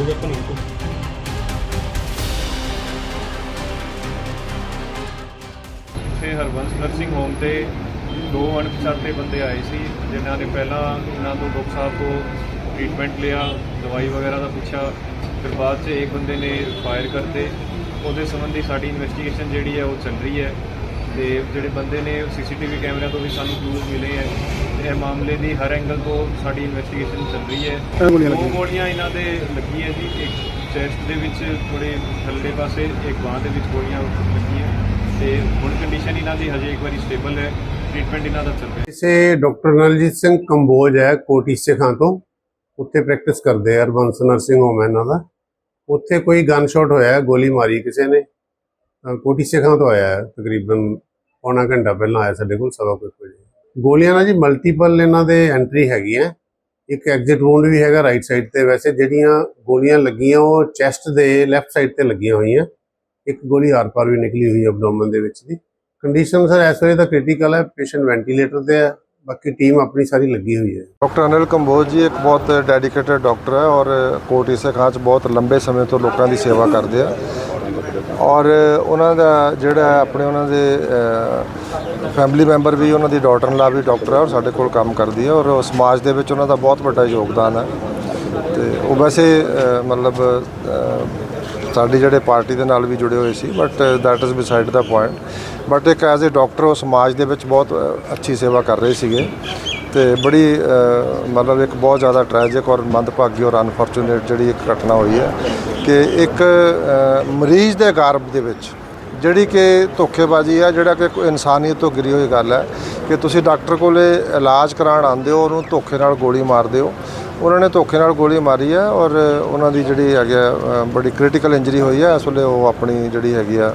ਹੋਊਗਾ ਕਿ ਨਹੀਂ ਤੇ। ਹਰਬੰਸ ਨਰਸਿੰਗ ਹੋਮ ਤੇ ਦੋ ਅਣਪਛਾਤੇ ਬੰਦੇ ਆਏ ਸੀ, ਜਿਨ੍ਹਾਂ ਨੇ ਪਹਿਲਾਂ ਇਹਨਾਂ ਤੋਂ ਡਾਕਟਰ ਸਾਹਿਬ ਤੋਂ ਟ੍ਰੀਟਮੈਂਟ ਲਿਆ, ਦਵਾਈ ਵਗੈਰਾ ਦਾ ਪੁੱਛਿਆ। ਫਿਰ ਬਾਅਦ 'ਚ ਇੱਕ ਬੰਦੇ ਨੇ ਫਾਇਰ ਕਰਤੇ। ਉਹਦੇ ਸੰਬੰਧੀ ਸਾਡੀ ਇਨਵੈਸਟੀਗੇਸ਼ਨ ਜਿਹੜੀ ਹੈ, ਉਹ ਚੱਲ ਰਹੀ ਹੈ। ਤੇ ਜਿਹੜੇ ਬੰਦੇ ਨੇ ਸੀਸੀਟੀਵੀ ਕੈਮਰਿਆਂ ਤੋਂ ਵੀ ਸਾਨੂੰ ਕਲੂਜ਼ ਮਿਲੇ ਹੈ। ਇਹ ਮਾਮਲੇ ਦੀ ਹਰ ਐਂਗਲ ਤੋਂ ਸਾਡੀ ਇਨਵੈਸਟੀਗੇਸ਼ਨ ਚੱਲ ਰਹੀ ਹੈ। ਦੋ ਗੋਲੀਆਂ ਇਹਨਾਂ ਦੇ ਲੱਗੀਆਂ ਜੀ। ਇੱਕ ਚੈਸਟ ਦੇ ਵਿੱਚ ਥੋੜੇ ਥੱਲੇ ਪਾਸੇ ਇੱਕ ਬਾਂਹ ਦੇ ਵਿੱਚ ਗੋਲੀਆਂ ਲੱਗੀਆਂ। ਤੇ ਹੁਣ ਕੰਡੀਸ਼ਨ ਇਹਨਾਂ ਦੀ ਹਜੇ ਇੱਕ ਵਾਰੀ ਸਟੇਬਲ ਹੈ। ਟ੍ਰੀਟਮੈਂਟ ਇਹਨਾਂ ਦਾ ਚੱਲ ਰਿਹਾ। ਇਸੇ ਡਾਕਟਰ ਨਲਜੀਤ ਸਿੰਘ ਕੰਬੋਜ ਹੈ ਕੋਟੀ ਸਿੱਖਾਂ ਤੋਂ। ਉੱਥੇ ਪ੍ਰੈਕਟਿਸ ਕਰਦੇ ਆ ਅਰਬੰਸ ਨਰਸਿੰਗ ਹੋਮ ਇਹਨਾਂ ਦਾ। ਉੱਥੇ ਕੋਈ ਗਨ ਸ਼ਾਟ ਹੋਇਆ ਹੈ, ਗੋਲੀ ਮਾਰੀ ਕਿਸੇ ਨੇ। ਕੋਟੀ ਸਿੱਖਾਂ ਤੋਂ ਆਇਆ ਹੈ, ਤਕਰੀਬਨ ਪੌਣਾ ਘੰਟਾ ਪਹਿਲਾਂ ਆਇਆ ਸਾਡੇ ਕੋਲ ਸਵਾ ਕੁ ਇੱਕ ਵਜੇ। ਗੋਲੀਆਂ ਨਾਲ ਜੀ ਮਲਟੀਪਲ ਇਹਨਾਂ ਦੇ ਐਂਟਰੀ ਹੈਗੀ ਹੈ। ਇੱਕ ਐਗਜ਼ਿਟ ਵੂੰਡ ਵੀ ਹੈਗਾ ਰਾਈਟ ਸਾਈਡ ਤੇ ਵੈਸੇ ਜਿਹੜੀਆਂ ਗੋਲੀਆਂ ਲੱਗੀਆਂ, ਉਹ ਚੈਸਟ ਦੇ ਲੈਫਟ ਸਾਈਡ ਤੇ ਲੱਗੀਆਂ ਹੋਈਆਂ। ਇੱਕ ਗੋਲੀ ਆਰ ਪਾਰ ਵੀ ਨਿਕਲੀ ਹੋਈ ਹੈ ਐਬਡੋਮਨ ਦੇ ਵਿੱਚ ਦੀ ਕੰਡੀਸ਼ਨ ਸਰ ਇਸ ਵੇਲੇ ਤਾਂ ਕ੍ਰਿਟੀਕਲ ਹੈ ਪੇਸ਼ੈਂਟ ਵੈਂਟੀਲੇਟਰ ਤੇ ਹੈ, ਬਾਕੀ ਟੀਮ ਆਪਣੀ ਸਾਰੀ ਲੱਗੀ ਹੋਈ ਹੈ। ਡਾਕਟਰ ਅਨਿਲ ਕੰਬੋਜ ਜੀ, ਇੱਕ ਬਹੁਤ ਡੈਡੀਕੇਟਡ ਡਾਕਟਰ ਹੈ ਔਰ ਕੋਟ ਇਸੇ ਖਾਂ 'ਚ ਬਹੁਤ ਲੰਬੇ ਸਮੇਂ ਤੋਂ ਲੋਕਾਂ ਦੀ ਸੇਵਾ ਕਰਦੇ ਆ। ਔਰ ਉਹਨਾਂ ਦਾ ਜਿਹੜਾ ਆਪਣੇ ਉਹਨਾਂ ਦੇ ਫੈਮਿਲੀ ਮੈਂਬਰ ਵੀ ਉਹਨਾਂ ਦੀ ਡਾਟਰ ਲਾ ਵੀ ਡਾਕਟਰ ਹੈ ਔਰ ਸਾਡੇ ਕੋਲ ਕੰਮ ਕਰਦੀ ਹੈ ਔਰ ਸਮਾਜ ਦੇ ਵਿੱਚ ਉਹਨਾਂ ਦਾ ਬਹੁਤ ਵੱਡਾ ਯੋਗਦਾਨ ਹੈ ਤੇ ਉਹ ਵੈਸੇ ਮਤਲਬ ਸਾਡੀ ਜਿਹੜੇ ਪਾਰਟੀ ਦੇ ਨਾਲ ਵੀ ਜੁੜੇ ਹੋਏ ਸੀ but that is beside the point but ਇੱਕ ਐਜ਼ ਅ ਡਾਕਟਰ ਉਹ ਸਮਾਜ ਦੇ ਵਿੱਚ ਬਹੁਤ ਅੱਛੀ ਸੇਵਾ ਕਰ ਰਹੇ ਸੀਗੇ। ਤੇ ਬੜੀ ਮਤਲਬ ਇੱਕ ਬਹੁਤ ਜ਼ਿਆਦਾ ਟ੍ਰੈਜਿਕ ਔਰ ਮੰਦਭਾਗੀ ਔਰ ਅਨਫੋਰਚੂਨੇਟ ਜਿਹੜੀ ਇੱਕ ਘਟਨਾ ਹੋਈ ਹੈ ਕਿ ਇੱਕ ਮਰੀਜ਼ ਦੇ ਗਰਭ ਦੇ ਵਿੱਚ ਜਿਹੜੀ ਕਿ ਧੋਖੇਬਾਜ਼ੀ ਆ ਜਿਹੜਾ ਕਿ ਕੋਈ ਇਨਸਾਨੀਅਤ ਤੋਂ ਗਿਰੀ ਹੋਈ ਗੱਲ ਹੈ ਕਿ ਤੁਸੀਂ ਡਾਕਟਰ ਕੋਲੇ ਇਲਾਜ ਕਰਾਉਣ ਆਉਂਦੇ ਹੋ ਉਹਨੂੰ ਧੋਖੇ ਨਾਲ ਗੋਲੀ ਮਾਰਦੇ ਹੋ। ਉਹਨਾਂ ਨੇ ਧੋਖੇ ਨਾਲ ਗੋਲੀ ਮਾਰੀ ਹੈ ਔਰ ਉਹਨਾਂ ਦੀ ਜਿਹੜੀ ਹੈਗੀ ਆ, ਬੜੀ ਕ੍ਰਿਟੀਕਲ ਇੰਜਰੀ ਹੋਈ ਹੈ। ਇਸ ਵੇਲੇ ਉਹ ਆਪਣੀ ਜਿਹੜੀ ਹੈਗੀ ਆ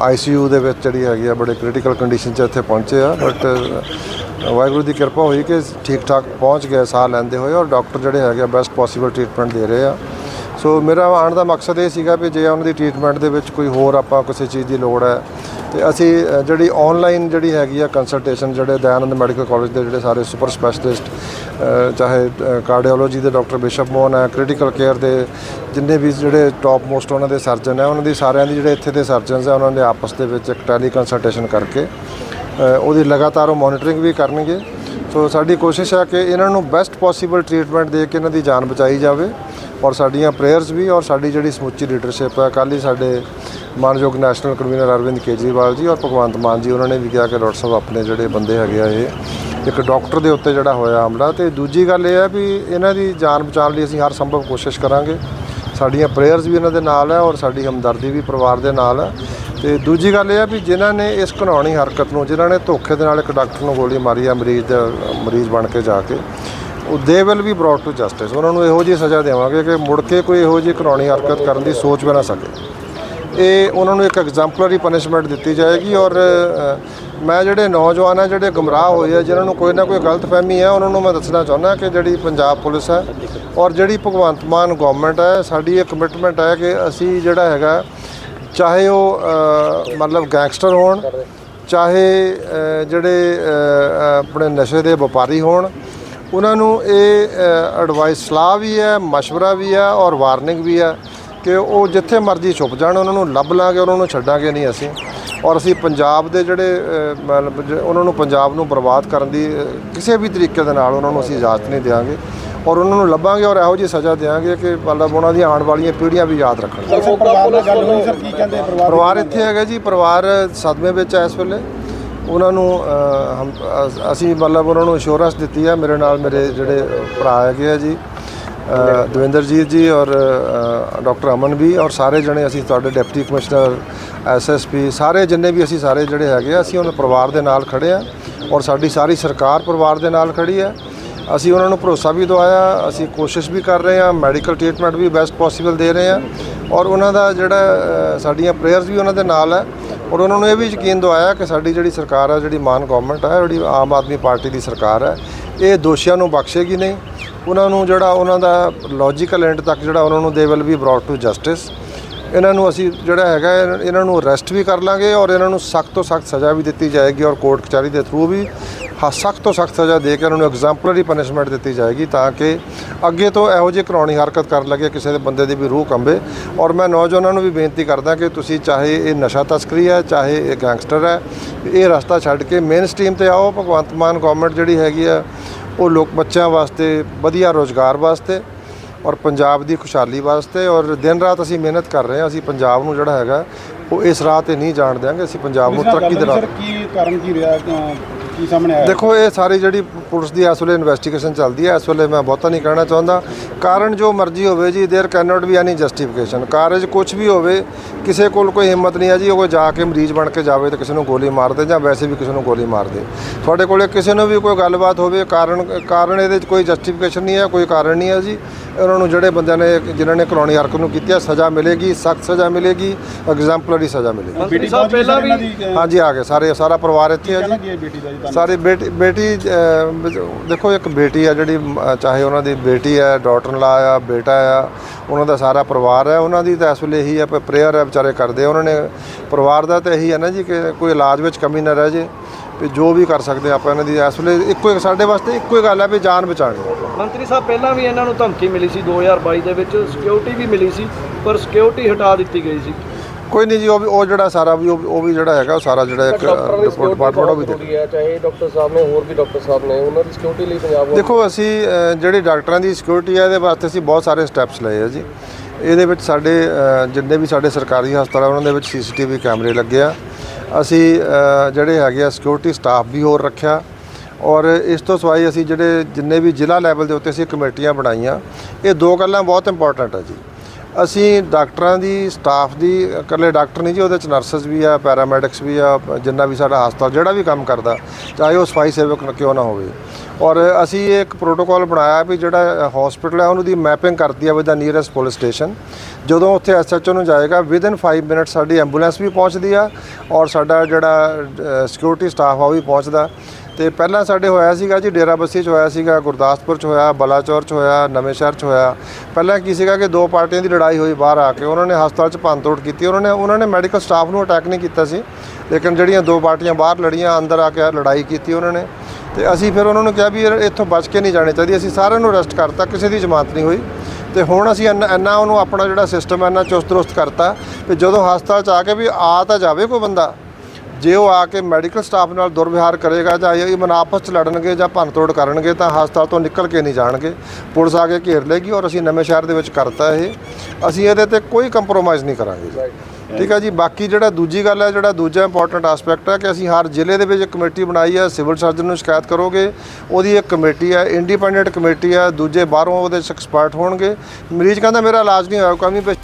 ਆਈਸੀਯੂ ਦੇ ਵਿੱਚ ਜਿਹੜੀ ਹੈਗੀ ਆ ਬੜੇ ਕ੍ਰਿਟੀਕਲ ਕੰਡੀਸ਼ਨ 'ਚ ਇੱਥੇ ਪਹੁੰਚੇ ਆ। ਬਟ ਵਾਹਿਗੁਰੂ ਦੀ ਕਿਰਪਾ ਹੋਈ ਕਿ ਠੀਕ ਠਾਕ ਪਹੁੰਚ ਗਏ, ਸਾਹ ਲੈਂਦੇ ਹੋਏ ਔਰ ਡਾਕਟਰ ਜਿਹੜੇ ਹੈਗੇ ਆ ਬੈਸਟ ਪੋਸੀਬਲ ਟ੍ਰੀਟਮੈਂਟ ਦੇ ਰਹੇ ਆ। ਸੋ ਮੇਰਾ ਆਉਣ ਦਾ ਮਕਸਦ ਇਹ ਸੀਗਾ ਵੀ ਜੇ ਉਹਨਾਂ ਦੀ ਟ੍ਰੀਟਮੈਂਟ ਦੇ ਵਿੱਚ ਕੋਈ ਹੋਰ ਆਪਾਂ ਕਿਸੇ ਚੀਜ਼ ਦੀ ਲੋੜ ਹੈ, ਤੇ ਅਸੀਂ ਜਿਹੜੀ ਆਨਲਾਈਨ ਜਿਹੜੀ ਹੈਗੀ ਆ ਕੰਸਲਟੇਸ਼ਨ ਜਿਹੜੇ ਦਇਆਨੰਦ ਮੈਡੀਕਲ ਕਾਲਜ ਦੇ ਜਿਹੜੇ ਸਾਰੇ ਸੁਪਰ ਸਪੈਸ਼ਲਿਸਟ ਚਾਹੇ ਕਾਰਡੀਓਲੋਜੀ ਦੇ ਡਾਕਟਰ ਬਿਸ਼ਪ ਮੋਹਨ ਹੈ ਕ੍ਰਿਟੀਕਲ ਕੇਅਰ ਦੇ ਜਿੰਨੇ ਵੀ ਜਿਹੜੇ ਟਾਪ ਮੋਸਟ ਉਹਨਾਂ ਦੇ ਸਰਜਨ ਹੈ, ਉਹਨਾਂ ਦੀ ਸਾਰਿਆਂ ਦੀ ਜਿਹੜੇ ਇੱਥੇ ਦੇ ਸਰਜਨਸ ਹੈ, ਉਹਨਾਂ ਦੇ ਆਪਸ ਦੇ ਵਿੱਚ ਇੱਕ ਟੈਲੀ ਕੰਸਲਟੇਸ਼ਨ ਕਰਕੇ ਉਹਦੀ ਲਗਾਤਾਰ ਉਹ ਮੋਨੀਟਰਿੰਗ ਵੀ ਕਰਨਗੇ। ਸੋ ਸਾਡੀ ਕੋਸ਼ਿਸ਼ ਹੈ ਕਿ ਇਹਨਾਂ ਨੂੰ ਬੈਸਟ ਪੋਸੀਬਲ ਟ੍ਰੀਟਮੈਂਟ ਦੇ ਕੇ ਇਹਨਾਂ ਦੀ ਜਾਨ ਬਚਾਈ ਜਾਵੇ ਔਰ ਸਾਡੀਆਂ ਪ੍ਰੇਅਰਸ ਵੀ ਔਰ ਸਾਡੀ ਜਿਹੜੀ ਸਮੁੱਚੀ ਲੀਡਰਸ਼ਿਪ ਹੈ ਕੱਲ੍ਹ ਹੀ ਸਾਡੇ ਮਾਨਯੋਗ ਨੈਸ਼ਨਲ ਕਨਵੀਨਰ ਅਰਵਿੰਦ ਕੇਜਰੀਵਾਲ ਜੀ ਔਰ ਭਗਵੰਤ ਮਾਨ ਜੀ, ਉਹਨਾਂ ਨੇ ਵੀ ਕਿਹਾ ਕਿ ਡਾਕਟਰ ਸਾਹਿਬ ਆਪਣੇ ਜਿਹੜੇ ਬੰਦੇ ਹੈਗੇ ਆ ਇਹ, ਇੱਕ ਡਾਕਟਰ ਦੇ ਉੱਤੇ ਜਿਹੜਾ ਹੋਇਆ ਹਮਲਾ। ਤੇ ਦੂਜੀ ਗੱਲ ਇਹ ਹੈ ਵੀ ਇਹਨਾਂ ਦੀ ਜਾਨ ਬਚਾਉਣ ਲਈ ਅਸੀਂ ਹਰ ਸੰਭਵ ਕੋਸ਼ਿਸ਼ ਕਰਾਂਗੇ। ਸਾਡੀਆਂ ਪ੍ਰੇਅਰਸ ਵੀ ਇਹਨਾਂ ਦੇ ਨਾਲ ਹੈ ਔਰ ਸਾਡੀ ਹਮਦਰਦੀ ਵੀ ਪਰਿਵਾਰ ਦੇ ਨਾਲ ਹੈ ਤੇ ਦੂਜੀ ਗੱਲ ਇਹ ਹੈ ਵੀ ਜਿਨ੍ਹਾਂ ਨੇ ਇਸ ਘਿਨਾਉਣੀ ਹਰਕਤ ਨੂੰ, ਜਿਨ੍ਹਾਂ ਨੇ ਧੋਖੇ ਦੇ ਨਾਲ ਇੱਕ ਡਾਕਟਰ ਨੂੰ ਗੋਲੀ ਮਾਰੀ ਆ, ਮਰੀਜ਼ ਦਾ, ਮਰੀਜ਼ ਬਣ ਕੇ ਜਾ ਕੇ, ਉਹ they will be brought to justice ਉਹਨਾਂ ਨੂੰ ਇਹੋ ਜਿਹੀ ਸਜ਼ਾ ਦੇਵਾਂਗੇ ਕਿ ਮੁੜ ਕੇ ਕੋਈ ਇਹੋ ਜਿਹੀ ਘਿਨਾਉਣੀ ਹਰਕਤ ਕਰਨ ਦੀ ਸੋਚ ਵੀ ਨਾ ਸਕੇ। ਇਹ ਉਹਨਾਂ ਨੂੰ ਇੱਕ ਐਗਜ਼ਾਮਪਲਰੀ ਪਨਿਸ਼ਮੈਂਟ ਦਿੱਤੀ ਜਾਏਗੀ ਔਰ ਮੈਂ ਜਿਹੜੇ ਨੌਜਵਾਨ ਆ, ਜਿਹੜੇ ਗੁੰਮਰਾਹ ਹੋਏ ਆ, ਜਿਨ੍ਹਾਂ ਨੂੰ ਕੋਈ ਨਾ ਕੋਈ ਗਲਤਫਹਿਮੀ ਹੈ ਉਹਨਾਂ ਨੂੰ ਮੈਂ ਦੱਸਣਾ ਚਾਹੁੰਦਾ ਕਿ ਜਿਹੜੀ ਪੰਜਾਬ ਪੁਲਿਸ ਹੈ ਔਰ ਜਿਹੜੀ ਭਗਵੰਤ ਮਾਨ ਗਵਰਨਮੈਂਟ ਹੈ, ਸਾਡੀ ਇਹ ਕਮਿਟਮੈਂਟ ਹੈ ਕਿ ਅਸੀਂ ਜਿਹੜਾ ਹੈਗਾ ਚਾਹੇ ਉਹ ਅ, ਮਤਲਬ ਗੈਂਗਸਟਰ ਹੋਣ ਚਾਹੇ ਅ, ਜਿਹੜੇ ਅ, ਆਪਣੇ ਨਸ਼ੇ ਦੇ ਵਪਾਰੀ ਹੋਣ ਉਹਨਾਂ ਨੂੰ ਇਹ ਐਡਵਾਈਸ ਸਲਾਹ ਵੀ ਹੈ مشورہ ਵੀ ਹੈ ਔਰ ਵਾਰਨਿੰਗ ਵੀ ਹੈ ਕਿ ਉਹ ਜਿੱਥੇ ਮਰਜ਼ੀ ਛੁਪ ਜਾਣ ਉਹਨਾਂ ਨੂੰ ਲੱਭ ਲਾਂਗੇ ਉਹਨਾਂ ਨੂੰ ਛੱਡਾਂਗੇ ਨਹੀਂ ਅਸੀਂ ਔਰ ਅਸੀਂ ਪੰਜਾਬ ਦੇ ਜਿਹੜੇ ਅ, ਮਤਲਬ ਜ- ਉਹਨਾਂ ਨੂੰ ਪੰਜਾਬ ਨੂੰ ਬਰਬਾਦ ਕਰਨ ਦੀ ਅ, ਕਿਸੇ ਵੀ ਤਰੀਕੇ ਦੇ ਨਾਲ ਉਹਨਾਂ ਨੂੰ ਅਸੀਂ ਇਜਾਜ਼ਤ ਨਹੀਂ ਦੇਵਾਂਗੇ ਔਰ ਉਹਨਾਂ ਨੂੰ ਲੱਭਾਂਗੇ ਔਰ ਇਹੋ ਜਿਹੀ ਸਜ਼ਾ ਦੇਵਾਂਗੇ ਕਿ ਮਤਲਬ ਉਹਨਾਂ ਦੀਆਂ ਆਉਣ ਵਾਲੀਆਂ ਪੀੜ੍ਹੀਆਂ ਵੀ ਯਾਦ ਰੱਖਣ। ਪਰਿਵਾਰ ਨਾਲ ਗੱਲ ਹੋਈ ਸਰ ਕੀ ਕਹਿੰਦੇ ਪਰਿਵਾਰ ਪਰਿਵਾਰ ਇੱਥੇ ਹੈਗਾ ਜੀ ਪਰਿਵਾਰ ਸਦਮੇ ਵਿੱਚ ਹੈ ਇਸ ਵੇਲੇ। ਉਹਨਾਂ ਨੂੰ ਅਸੀਂ ਮਤਲਬ ਉਹਨਾਂ ਨੂੰ ਇੰਸ਼ੋਰੈਂਸ ਦਿੱਤੀ ਹੈ ਮੇਰੇ ਨਾਲ ਮੇਰੇ ਜਿਹੜੇ ਭਰਾ ਹੈਗੇ ਆ ਜੀ ਦਵਿੰਦਰਜੀਤ ਜੀ ਔਰ ਡਾਕਟਰ ਅਮਨ ਵੀ ਔਰ ਸਾਰੇ ਜਣੇ ਅਸੀਂ ਤੁਹਾਡੇ ਡਿਪਟੀ ਕਮਿਸ਼ਨਰ ਐਸਐਸਪੀ ਸਾਰੇ ਜਿੰਨੇ ਵੀ ਅਸੀਂ ਸਾਰੇ ਜਿਹੜੇ ਹੈਗੇ ਆ ਅਸੀਂ ਉਹਨਾਂ ਪਰਿਵਾਰ ਦੇ ਨਾਲ ਖੜੇ ਆ ਔਰ ਸਾਡੀ ਸਾਰੀ ਸਰਕਾਰ ਪਰਿਵਾਰ ਦੇ ਨਾਲ ਖੜੀ ਹੈ ਅਸੀਂ ਉਹਨਾਂ ਨੂੰ ਭਰੋਸਾ ਵੀ ਦਵਾਇਆ, ਅਸੀਂ ਕੋਸ਼ਿਸ਼ ਵੀ ਕਰ ਰਹੇ ਹਾਂ ਮੈਡੀਕਲ ਟ੍ਰੀਟਮੈਂਟ ਵੀ ਬੈਸਟ ਪੋਸੀਬਲ ਦੇ ਰਹੇ ਹਾਂ। ਔਰ ਉਹਨਾਂ ਦਾ ਜਿਹੜਾ ਸਾਡੀਆਂ ਪ੍ਰੇਅਰਸ ਵੀ ਉਹਨਾਂ ਦੇ ਨਾਲ ਹੈ। ਔਰ ਉਹਨਾਂ ਨੂੰ ਇਹ ਵੀ ਯਕੀਨ ਦਵਾਇਆ ਕਿ ਸਾਡੀ ਜਿਹੜੀ ਸਰਕਾਰ ਹੈ ਜਿਹੜੀ ਮਾਨ ਗਵਰਨਮੈਂਟ ਹੈ ਜਿਹੜੀ ਆਮ ਆਦਮੀ ਪਾਰਟੀ ਦੀ ਸਰਕਾਰ ਹੈ ਇਹ ਦੋਸ਼ੀਆਂ ਨੂੰ ਬਖਸ਼ੇਗੀ ਨਹੀਂ। ਉਹਨਾਂ ਨੂੰ ਜਿਹੜਾ ਉਹਨਾਂ ਦਾ ਲੌਜੀਕਲ ਐਂਡ ਤੱਕ ਜਿਹੜਾ ਉਹਨਾਂ ਨੂੰ they will be brought to justice ਇਹਨਾਂ ਨੂੰ ਅਸੀਂ ਜਿਹੜਾ ਹੈਗਾ, ਇਹਨਾਂ ਨੂੰ ਅਰੈਸਟ ਵੀ ਕਰ ਲਾਂਗੇ ਔਰ ਇਹਨਾਂ ਨੂੰ ਸਖਤ ਤੋਂ ਸਖਤ ਸਜ਼ਾ ਵੀ ਦਿੱਤੀ ਜਾਏਗੀ ਔਰ ਕੋਰਟ ਕਚਹਿਰੀ ਦੇ ਥਰੂ ਵੀ। ਸਖਤ ਤੋਂ ਸਖਤ ਸਜ਼ਾ ਦੇ ਕੇ ਉਹਨਾਂ ਨੂੰ ਐਗਜ਼ਾਮਪਲਰੀ ਪਨਿਸ਼ਮੈਂਟ ਦਿੱਤੀ ਜਾਏਗੀ ਤਾਂ ਕਿ ਅੱਗੇ ਤੋਂ ਇਹੋ ਜਿਹੀ ਘਰਾਉਣੀ ਹਰਕਤ ਕਰਨ ਲੱਗੇ ਕਿਸੇ ਦੇ ਬੰਦੇ ਦੀ ਵੀ ਰੂਹ ਕੰਬੇ। ਔਰ ਮੈਂ ਨੌਜਵਾਨਾਂ ਨੂੰ ਵੀ ਬੇਨਤੀ ਕਰਦਾ ਕਿ ਤੁਸੀਂ ਚਾਹੇ ਇਹ ਨਸ਼ਾ ਤਸਕਰੀ ਹੈ ਚਾਹੇ ਇਹ ਗੈਂਗਸਟਰ ਹੈ ਇਹ ਰਸਤਾ ਛੱਡ ਕੇ ਮੇਨ ਸਟ੍ਰੀਮ ਤੇ ਆਓ। ਭਗਵੰਤ ਮਾਨ ਗਵਰਨਮੈਂਟ ਜਿਹੜੀ ਹੈਗੀ ਆ ਉਹ ਲੋਕ ਬੱਚਿਆਂ ਵਾਸਤੇ ਵਧੀਆ ਰੋਜ਼ਗਾਰ ਵਾਸਤੇ ਔਰ ਪੰਜਾਬ ਦੀ ਖੁਸ਼ਹਾਲੀ ਵਾਸਤੇ। ਔਰ ਦਿਨ ਰਾਤ ਅਸੀਂ ਮਿਹਨਤ ਕਰ ਰਹੇ ਹਾਂ ਅਸੀਂ ਪੰਜਾਬ ਨੂੰ ਜਿਹੜਾ ਹੈਗਾ ਉਹ ਇਸ ਰਾਹ ਤੇ ਨਹੀਂ ਜਾਣ ਦਿਆਂਗੇ। ਅਸੀਂ ਪੰਜਾਬ ਨੂੰ ਤਰੱਕੀ ਦੇ ਰਾਹ ਕੀ ਕਾਰਨ ਕੀ ਰਿਹਾ? ਕੀ ਸਾਹਮਣੇ ਆਇਆ ਦੇਖੋ ਇਹ ਸਾਰੀ ਜਿਹੜੀ ਪੁਲਿਸ ਦੀ ਇਸ ਵੇਲੇ ਇਨਵੈਸਟੀਗੇਸ਼ਨ ਚੱਲਦੀ ਹੈ ਇਸ ਵੇਲੇ ਮੈਂ ਬਹੁਤਾ ਨਹੀਂ ਕਹਿਣਾ ਚਾਹੁੰਦਾ ਕਾਰਨ ਜੋ ਮਰਜ਼ੀ ਹੋਵੇ ਜੀ there can not be any justification ਕਾਰਜ ਕੁਝ ਵੀ ਹੋਵੇ ਕਿਸੇ ਕੋਲ ਕੋਈ ਹਿੰਮਤ ਨਹੀਂ ਹੈ ਜੀ ਉਹ ਜਾ ਕੇ ਮਰੀਜ਼ ਬਣ ਕੇ ਜਾਵੇ ਤੇ ਕਿਸੇ ਨੂੰ ਗੋਲੀ ਮਾਰ ਦੇ ਜਾਂ ਵੈਸੇ ਵੀ ਕਿਸੇ ਨੂੰ ਗੋਲੀ ਮਾਰ ਦੇ ਤੁਹਾਡੇ ਕੋਲੇ ਕਿਸੇ ਨੂੰ ਵੀ ਕੋਈ ਗੱਲਬਾਤ ਹੋਵੇ ਕਾਰਨ ਕਾਰਨ ਇਹਦੇ 'ਚ ਕੋਈ ਜਸਟੀਫਿਕੇਸ਼ਨ ਨਹੀਂ ਹੈ ਕੋਈ ਕਾਰਨ ਨਹੀਂ ਹੈ ਜੀ ਉਹਨਾਂ ਨੂੰ ਜਿਹੜੇ ਬੰਦਿਆਂ ਨੇ ਜਿਨ੍ਹਾਂ ਨੇ ਕਰਾਉਣੀ ਹਰਕਤ ਨੂੰ ਕੀਤੀ ਹੈ ਸਜ਼ਾ ਮਿਲੇਗੀ ਸਖਤ ਸਜ਼ਾ ਮਿਲੇਗੀ ਐਗਜ਼ਾਮਪਲਰੀ ਸਜ਼ਾ ਮਿਲੇਗੀ। ਬੇਟੀ ਸਾਹਿਬ ਪਹਿਲਾਂ ਵੀ ਹਾਂਜੀ ਆ ਗਏ ਸਾਰੇ ਸਾਰਾ ਪਰਿਵਾਰ ਇੱਥੇ ਹੈ ਕਹਿਣਾ ਜੀ ਸਾਰੀ ਬੇਟੀ ਬੇਟੀ ਦੇਖੋ ਇੱਕ ਬੇਟੀ ਆ ਜਿਹੜੀ ਚਾਹੇ ਉਹਨਾਂ ਦੀ ਬੇਟੀ ਹੈ ਡਾਟਰ ਲਾ ਆ ਬੇਟਾ ਆ ਉਹਨਾਂ ਦਾ ਸਾਰਾ ਪਰਿਵਾਰ ਹੈ ਉਹਨਾਂ ਦੀ ਤਾਂ ਇਸ ਵੇਲੇ ਇਹੀ ਹੈ ਪ੍ਰੇਅਰ ਹੈ ਵਿਚਾਰੇ ਕਰਦੇ ਆ। ਉਹਨਾਂ ਨੇ ਪਰਿਵਾਰ ਦਾ ਤਾਂ ਇਹੀ ਹੈ ਨਾ ਜੀ ਕਿ ਕੋਈ ਇਲਾਜ ਵਿੱਚ ਕਮੀ ਨਾ ਰਹਿ ਜੇ। ਵੀ ਜੋ ਵੀ ਕਰ ਸਕਦੇ ਆਪਾਂ ਇਹਨਾਂ ਦੀ ਇਸ ਵੇਲੇ ਇੱਕੋ ਇੱਕ ਸਾਡੇ ਵਾਸਤੇ ਇੱਕੋ ਹੀ ਗੱਲ ਹੈ ਵੀ ਜਾਨ ਬਚਾਉਣੀ ਮੰਤਰੀ ਸਾਹਿਬ ਪਹਿਲਾਂ ਵੀ ਇਹਨਾਂ ਨੂੰ ਧਮਕੀ ਮਿਲੀ ਸੀ 2022 ਦੇ ਵਿੱਚ ਸਿਕਿਉਰਿਟੀ ਵੀ ਮਿਲੀ ਸੀ ਪਰ ਸਿਕਿਉਰਿਟੀ ਹਟਾ ਦਿੱਤੀ ਗਈ ਸੀ। ਕੋਈ ਨਹੀਂ ਜੀ ਉਹ ਵੀ ਉਹ ਜਿਹੜਾ ਸਾਰਾ ਵੀ ਉਹ ਉਹ ਵੀ ਜਿਹੜਾ ਹੈਗਾ ਉਹ ਸਾਰਾ ਜਿਹੜਾ ਇੱਕ ਰਿਪੋਰਟ ਡਿਪਾਰਟਮੈਂਟ ਉਹ ਵੀ ਦੇ ਹੈ ਚਾਹੇ ਡਾਕਟਰ ਸਾਹਿਬ ਨੇ ਹੋਰ ਵੀ ਡਾਕਟਰ ਸਾਹਿਬ ਨੇ ਉਹਨਾਂ ਦੀ ਸਿਕਿਉਰਿਟੀ ਲਈ ਪੰਜਾਬ ਦੇਖੋ ਅਸੀਂ ਜਿਹੜੀ ਡਾਕਟਰਾਂ ਦੀ ਸਿਕਿਉਰਿਟੀ ਹੈ ਇਹਦੇ ਵਾਸਤੇ ਅਸੀਂ ਬਹੁਤ ਸਾਰੇ ਸਟੈਪਸ ਲਏ ਆ ਜੀ। ਇਹਦੇ ਵਿੱਚ ਸਾਡੇ ਜਿੰਨੇ ਵੀ ਸਾਡੇ ਸਰਕਾਰੀ ਹਸਪਤਾਲ ਉਹਨਾਂ ਦੇ ਵਿੱਚ ਸੀਸੀਟੀਵੀ ਕੈਮਰੇ ਲੱਗੇ ਆ। ਅਸੀਂ ਜਿਹੜੇ ਹੈਗੇ ਆ ਸਿਕਿਉਰਿਟੀ ਸਟਾਫ ਵੀ ਹੋਰ ਰੱਖਿਆ। ਔਰ ਇਸ ਤੋਂ ਸਿਵਾਏ ਅਸੀਂ ਜਿਹੜੇ ਜਿੰਨੇ ਵੀ ਜ਼ਿਲ੍ਹਾ ਲੈਵਲ ਦੇ ਉੱਤੇ ਅਸੀਂ ਕਮੇਟੀਆਂ ਬਣਾਈਆਂ, ਇਹ ਦੋ ਗੱਲਾਂ ਬਹੁਤ ਇੰਪੋਰਟੈਂਟ ਆ ਜੀ। ਅਸੀਂ ਡਾਕਟਰਾਂ ਦੀ ਸਟਾਫ ਦੀ, ਇਕੱਲੇ ਡਾਕਟਰ ਨਹੀਂ ਜੀ, ਉਹਦੇ ਚ ਨਰਸਸ ਵੀ ਆ ਪੈਰਾਮੈਡਿਕਸ ਵੀ ਆ, ਜਿੰਨਾ ਵੀ ਸਾਡਾ ਹਸਪਤਾਲ ਜਿਹੜਾ ਵੀ ਕੰਮ ਕਰਦਾ, ਚਾਹੇ ਉਹ ਸਫ਼ਾਈ ਸੇਵਕ ਕਿਉਂ ਨਾ ਹੋਵੇ। ਔਰ ਅਸੀਂ ਇਹ ਇੱਕ ਪ੍ਰੋਟੋਕਾਲ ਬਣਾਇਆ ਵੀ ਜਿਹੜਾ ਹਸਪੀਟਲ ਹੈ ਉਹਨੂੰ ਦੀ ਮੈਪਿੰਗ ਕਰਦੀ ਹੈ with the nearest police station ਜਦੋਂ ਉੱਥੇ ਐਸਐਚਓ ਨੂੰ ਜਾਏਗਾ ਵਿਦ ਇਨ 5 ਮਿੰਟ ਸਾਡੀ ਐਂਬੂਲੈਂਸ ਵੀ ਪਹੁੰਚਦੀ ਆ ਔਰ ਸਾਡਾ ਜਿਹੜਾ ਸਿਕਿਉਰਿਟੀ ਸਟਾਫ ਆ ਉਹ ਵੀ ਪਹੁੰਚਦਾ। ਤੇ ਪਹਿਲਾਂ ਸਾਡੇ ਹੋਇਆ ਸੀਗਾ ਜੀ, ਡੇਰਾ ਬੱਸੀ 'ਚ ਹੋਇਆ ਸੀਗਾ, ਗੁਰਦਾਸਪੁਰ 'ਚ ਹੋਇਆ, ਬਲਾਚੌਰ 'ਚ ਹੋਇਆ, ਨਵੇਂ ਸ਼ਹਿਰ 'ਚ ਹੋਇਆ। ਪਹਿਲਾਂ ਕੀ ਸੀਗਾ ਕਿ ਦੋ ਪਾਰਟੀਆਂ ਦੀ ਲੜਾਈ ਹੋਈ ਬਾਹਰ ਆ ਕੇ, ਉਹਨਾਂ ਨੇ ਹਸਪਤਾਲ 'ਚ ਭੰਨਤੋੜ ਕੀਤੀ, ਉਹਨਾਂ ਨੇ ਉਹਨਾਂ ਨੇ ਮੈਡੀਕਲ ਸਟਾਫ ਨੂੰ ਅਟੈਕ ਨਹੀਂ ਕੀਤਾ ਸੀ। ਲੇਕਿਨ ਜਿਹੜੀਆਂ ਦੋ ਪਾਰਟੀਆਂ ਬਾਹਰ ਲੜੀਆਂ, ਅੰਦਰ ਆ ਕੇ ਲੜਾਈ ਕੀਤੀ ਉਹਨਾਂ ਨੇ। ਤੇ ਅਸੀਂ ਫਿਰ ਉਹਨਾਂ ਨੂੰ ਕਿਹਾ ਵੀ ਇੱਥੋਂ ਬਚ ਕੇ ਨਹੀਂ ਜਾਣੇ ਚਾਹੀਦੀ, ਅਸੀਂ ਸਾਰਿਆਂ ਨੂੰ ਅਰੈਸਟ ਕਰਤਾ, ਕਿਸੇ ਦੀ ਜ਼ਮਾਨਤ ਨਹੀਂ ਹੋਈ। ਤੇ ਹੁਣ ਅਸੀਂ ਇੰਨਾ ਇੰਨਾ ਉਹਨੂੰ ਆਪਣਾ ਜਿਹੜਾ ਸਿਸਟਮ ਹੈ, ਇੰਨਾ ਚੁਸਤ ਦਰੁਸਤ ਕਰਤਾ ਕਿ ਜਦੋਂ ਹਸਪਤਾਲ 'ਚ ਆ ਕੇ ਵੀ ਆ ਤਾਂ ਜਾਵੇ ਕੋਈ ਬੰਦਾ। ਜੇ ਉਹ ਆ ਕੇ ਮੈਡੀਕਲ ਸਟਾਫ ਨਾਲ ਦੁਰਵਿਹਾਰ ਕਰੇਗਾ ਜਾਂ ਇਹ ਮਨ ਆਪਸ ਚ ਲੜਨਗੇ ਜਾਂ ਭੰਨਤੋੜ ਕਰਨਗੇ ਤਾਂ ਹਸਪਤਾਲ ਤੋਂ ਨਿਕਲ ਕੇ ਨਹੀਂ ਜਾਣਗੇ। ਪੁਲਿਸ ਆ ਕੇ ਘੇਰ ਲੇਗੀ ਔਰ ਅਸੀਂ ਨਵੇਂ ਸ਼ਹਿਰ ਦੇ ਵਿੱਚ ਕਰਤਾ ਇਹ। ਅਸੀਂ ਇਹਦੇ ਤੇ ਕੋਈ ਕੰਪਰੋਮਾਈਜ਼ ਨਹੀਂ ਕਰਾਂਗੇ। ਠੀਕ ਹੈ ਜੀ, ਬਾਕੀ ਜਿਹੜਾ ਦੂਜੀ ਗੱਲ ਹੈ ਜਿਹੜਾ ਦੂਜਾ ਇੰਪੋਰਟੈਂਟ ਐਸਪੈਕਟ ਹੈ ਕਿ ਅਸੀਂ ਹਰ ਜ਼ਿਲ੍ਹੇ ਦੇ ਵਿੱਚ ਇੱਕ ਕਮੇਟੀ ਬਣਾਈ ਹੈ ਸਿਵਲ ਸਰਜਨ ਨੂੰ ਸ਼ਿਕਾਇਤ ਕਰੋਗੇ, ਉਹਦੀ ਇੱਕ ਕਮੇਟੀ ਹੈ ਇੰਡੀਪੈਂਡੈਂਟ ਕਮੇਟੀ ਹੈ ਦੂਜੇ ਬਾਹਰੋਂ ਉਹਦੇ ਐਕਸਪਰਟ ਹੋਣਗੇ। ਮਰੀਜ਼ ਕਹਿੰਦਾ, ਮੇਰਾ ਇਲਾਜ ਨਹੀਂ ਹੋਇਆ ਕਮੀ ਪੇਸ਼